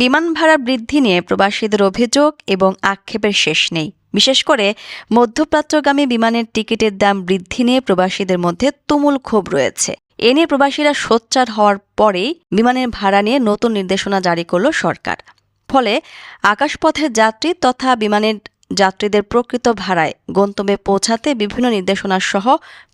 বিমান ভাড়া বৃদ্ধি নিয়ে প্রবাসীদের অভিযোগ এবং আক্ষেপের শেষ নেই। বিশেষ করে মধ্যপ্রাচ্যগামী বিমানের টিকিটের দাম বৃদ্ধি নিয়ে প্রবাসীদের মধ্যে তুমুল ক্ষোভ রয়েছে। এ নিয়ে প্রবাসীরা সোচ্চার হওয়ার পরেই বিমানের ভাড়া নিয়ে নতুন নির্দেশনা জারি করল সরকার। ফলে আকাশপথের যাত্রী তথা বিমানের যাত্রীদের প্রকৃত ভাড়ায় গন্তব্যে পৌঁছাতে বিভিন্ন নির্দেশনা সহ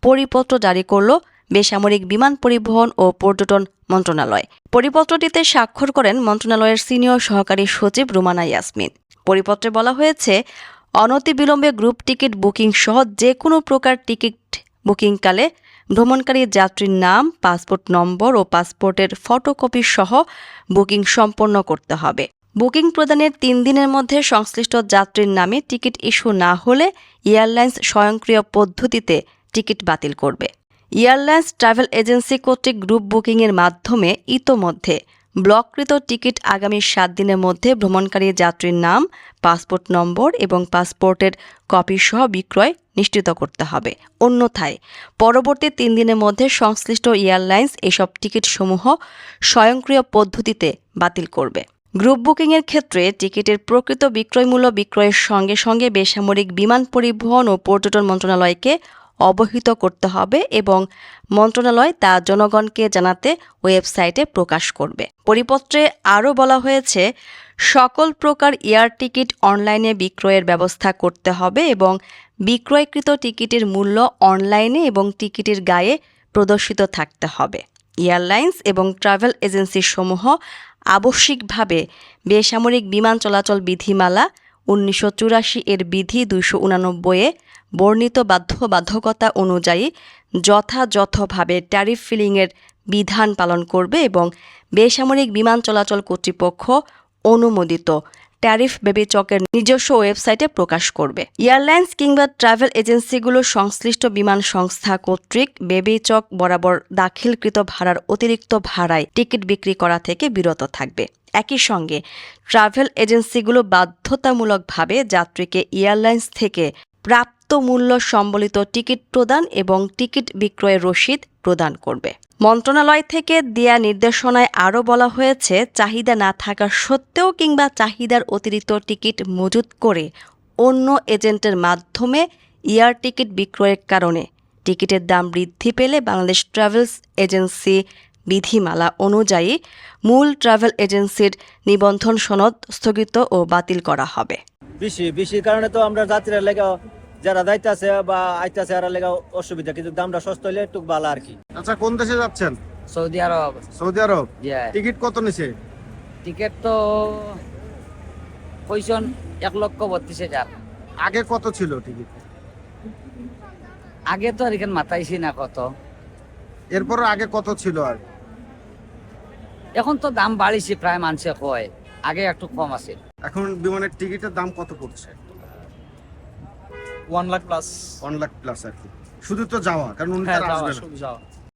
পরিপত্র জারি করল বেসামরিক বিমান পরিবহন ও পর্যটন মন্ত্রণালয়। পরিপত্রটিতে স্বাক্ষর করেন মন্ত্রণালয়ের সিনিয়র সহকারী সচিব রুমানা ইয়াসমিন। পরিপত্রে বলা হয়েছে, অনতিবিলম্বে গ্রুপ টিকিট বুকিং সহ যে কোনো প্রকার টিকিট বুকিংকালে ভ্রমণকারী যাত্রীর নাম, পাসপোর্ট নম্বর ও পাসপোর্টের ফটোকপি সহ বুকিং সম্পন্ন করতে হবে। বুকিং প্রদানের তিন দিনের মধ্যে সংশ্লিষ্ট যাত্রীর নামে টিকিট ইস্যু না হলে এয়ারলাইন্স স্বয়ংক্রিয় পদ্ধতিতে টিকিট বাতিল করবে। এয়ারলাইন্স ট্রাভেল এজেন্সি কর্তৃক গ্রুপ বুকিংয়ের মাধ্যমে ইতোমধ্যে ব্লককৃত টিকিট আগামী সাত দিনের মধ্যে ভ্রমণকারী যাত্রীর নাম, পাসপোর্ট নম্বর এবং পাসপোর্টের কপি সহ বিক্রয় নিশ্চিত করতে হবে। অন্যথায়, পরবর্তী তিন দিনের মধ্যে সংশ্লিষ্ট এয়ারলাইন্স এসব টিকিটসমূহ স্বয়ংক্রিয় পদ্ধতিতে বাতিল করবে। গ্রুপ বুকিংয়ের ক্ষেত্রে টিকিটের প্রকৃত বিক্রয়মূল্য বিক্রয়ের সঙ্গে সঙ্গে বেসামরিক বিমান পরিবহন ও পর্যটন মন্ত্রণালয়কে অবহিত করতে হবে এবং মন্ত্রণালয় তা জনগণকে জানাতে ওয়েবসাইটে প্রকাশ করবে। পরিপত্রে আরও বলা হয়েছে, সকল প্রকার এয়ার টিকিট অনলাইনে বিক্রয়ের ব্যবস্থা করতে হবে এবং বিক্রয়কৃত টিকিটের মূল্য অনলাইনে এবং টিকিটের গায়ে প্রদর্শিত থাকতে হবে। এয়ারলাইন্স এবং ট্রাভেল এজেন্সিসমূহ আবশ্যিকভাবে বেসামরিক বিমান চলাচল বিধিমালা উনিশশো চুরাশি এর বিধি দুইশো উনানব্বইয়ে বর্ণিত বাধ্যবাধকতা অনুযায়ী যথাযথভাবে ট্যারিফ ফিলিংয়ের বিধান পালন করবে এবং বেসামরিক বিমান চলাচল কর্তৃপক্ষ অনুমোদিত। ট্যারিফ বেবিচকের নিজস্ব ওয়েবসাইটে প্রকাশ করবে। এয়ারলাইন্স কিংবা ট্রাভেল এজেন্সিগুলো সংশ্লিষ্ট বিমান সংস্থা কর্তৃক বেবিচক বরাবর দাখিলকৃত ভাড়ার অতিরিক্ত ভাড়ায় টিকিট বিক্রি করা থেকে বিরত থাকবে। একই সঙ্গে ট্রাভেল এজেন্সিগুলো বাধ্যতামূলকভাবে যাত্রীকে এয়ারলাইন্স থেকে প্রাপ্ত মূল্য সম্বলিত টিকিট প্রদান এবং টিকিট বিক্রয়ের রসিদ প্রদান করবে। মন্ত্রণালয় থেকে দেয়া নির্দেশনায় আরও বলা হয়েছে, চাহিদা না থাকা সত্ত্বেও কিংবা চাহিদার অতিরিক্ত টিকিট মজুত করে অন্য এজেন্টের মাধ্যমে এয়ার টিকিট বিক্রয়ের কারণে টিকিটের দাম বৃদ্ধি পেলে বাংলাদেশ ট্রাভেলস এজেন্সি বিধিমালা অনুযায়ী মূল ট্রাভেল এজেন্সির নিবন্ধন সনদ স্থগিত ও বাতিল করা হবে। বেশি, বেশির কারণে তো আমরা যাত্রীরা লেগে যারা যাইতেছে বা আইতাছে আর লেগে অসুবিধা কিন্তু দামটা সস্তা হইলে একটু ভালো আর কি। আচ্ছা কোন দেশে যাচ্ছেন? Saudi Arab. Saudi Arab. Ticket কত নিছে? টিকিট তো পয়সন এক লক্ষ বত্রিশ হাজার। আগে কত ছিল টিকিট? আগে তো আর এখানে মাথাইছি না কত। এরপর আগে কত ছিল আর? এখন তো দাম বাড়িছে প্রায় মানুষে কয়। আগে একটু কম আছে। এখন বিমানের টিকিটের দাম কত পড়ছে? One lakh plus. One lakh plus আর কি। শুধু তো যাওয়া কারণ উনি তো তার আসবে না যাওয়া।